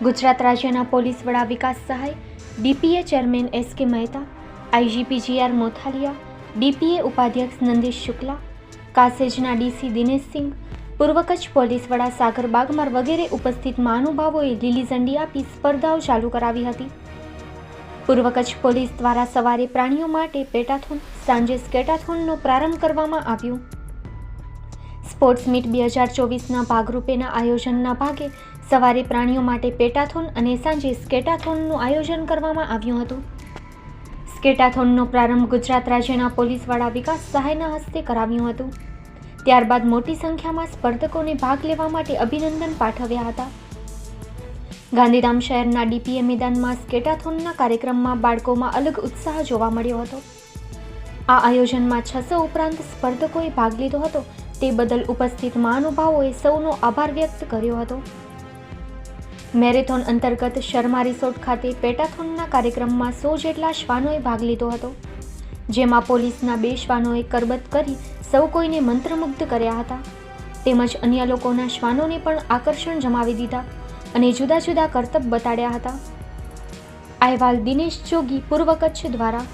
ગુજરાત રાજ્યના પોલીસ વડા વિકાસ સહાય, DPA chairman S K Mehta, IGP GR Mothalia, DPA ઉપાધ્યક્ષ નંદીશ શુક્લા, કાસેજના ડીસી દિનેશસિંહ પૂર્વ કચ્છ પોલીસ વડા સાગર બાગમાર વગેરે ઉપસ્થિત મહાનુભાવોએ લીલી ઝંડી આપી સ્પર્ધાઓ ચાલુ કરાવી હતી. પૂર્વ કચ્છ પોલીસ દ્વારા સવારે પ્રાણીઓ માટે પેટાથોન, સાંજે સ્કેટાથોનનો પ્રારંભ કરવામાં આવ્યો. સ્પોર્ટ્સ મીટ બે હજાર ચોવીસના ભાગરૂપેના આયોજનના ભાગે સવારે પ્રાણીઓ માટે પેટાથોન અને સાંજે સ્કેટાથોનનું આયોજન કરવામાં આવ્યું હતું. સ્કેટાથોનનો પ્રારંભ ગુજરાત રાજ્યના પોલીસ વડા વિકાસ સહાયના હસ્તે કરાવ્યું હતું. ત્યારબાદ મોટી સંખ્યામાં સ્પર્ધકોને ભાગ લેવા માટે અભિનંદન પાઠવ્યા હતા. ગાંધીધામ શહેરના ડીપીએ મેદાનમાં સ્કેટાથોનના કાર્યક્રમમાં બાળકોમાં અલગ ઉત્સાહ જોવા મળ્યો હતો. આ આયોજનમાં છસો ઉપરાંત સ્પર્ધકોએ ભાગ લીધો હતો. તે બદલ ઉપસ્થિત મહાનુભાવોએ સૌનો આભાર વ્યક્ત કર્યો હતો. મેરેથોન અંતર્ગત શર્મા રિસોર્ટ ખાતે પેટાથોનના કાર્યક્રમમાં સો જેટલા શ્વાનોએ ભાગ લીધો હતો, જેમાં પોલીસના બે શ્વાનોએ કરબત કરી સૌ કોઈને મંત્રમુગ્ધ કર્યા હતા. તેમજ અન્ય લોકોના શ્વાનોને પણ આકર્ષણ જમાવી દીધા અને જુદા જુદા કરતબ બતાડ્યા હતા. અહેવાલ દિનેશ જોગી, પૂર્વ કચ્છ દ્વારા